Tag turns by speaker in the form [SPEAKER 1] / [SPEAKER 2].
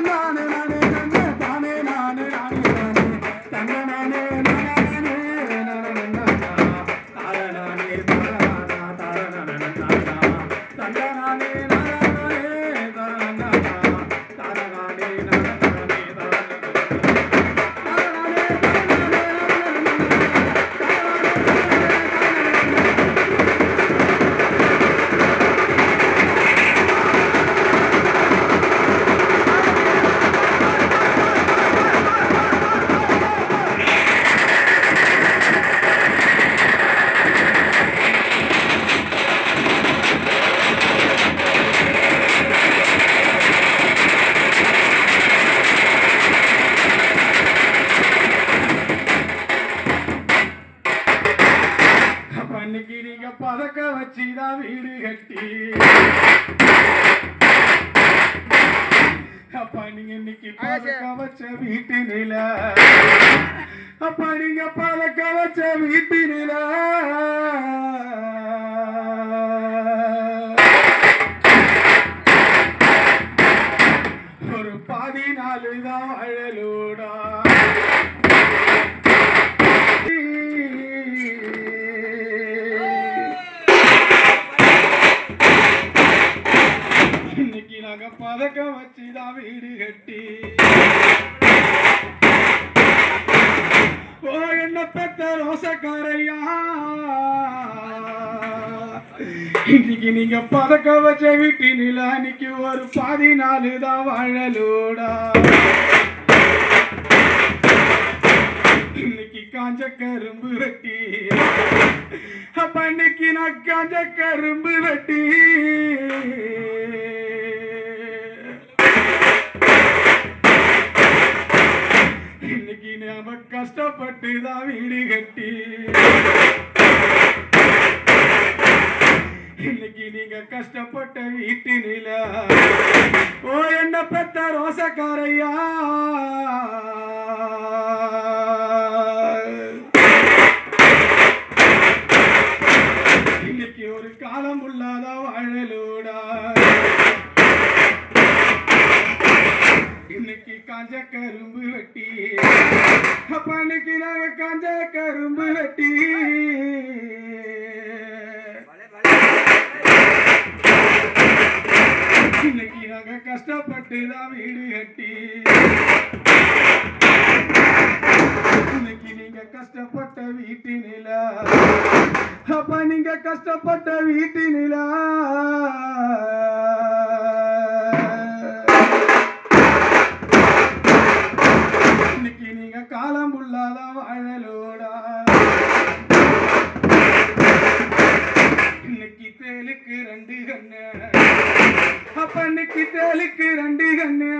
[SPEAKER 1] na na na இன்னைக்கு நீங்க பதக்க வச்சுதான் வீடு கட்டி. அப்பா நீங்க இன்னைக்கு பதக்க வச்ச வீட்டு நில. அப்பா நீங்க பதக்க வச்ச வீட்டு நில. ஒரு பாதி நாலு தான் அழலோடா நாங்க பதக்கம் வச்சுதான் வீடு கட்டி. என்ன பெத்த ரோசக்காரையா? இன்னைக்கு நீங்க பதக்க வச்ச வீட்டினில அன்னைக்கு ஒரு பதினாலு தான் வாழலோடா. இன்னைக்கு காஞ்ச கரும்பு வெட்டி. அப்ப இன்னைக்கு நான் காஞ்ச கரும்பு வெட்டி. கஷ்டப்பட்டு தான் வீடு கட்டி. இன்னைக்கு நீங்க கஷ்டப்பட்ட வீட்டு நில. ஓ என்ன பெத்த ரோசக்காரையா? இன்னைக்கு ஒரு காலம் உள்ளாத வாழலோடா. இன்னைக்கு காஞ்ச இன்னைக்கு நாங்க கஷ்டப்பட்டு தான் வீடு கட்டி. இன்னைக்கு நீங்க கஷ்டப்பட்ட வீட்டு நில. அப்ப நீங்க கஷ்டப்பட்ட வீட்டு நில. அப்பண்ணிக்கு தேலுக்கு ரெண்டு கண்ணு.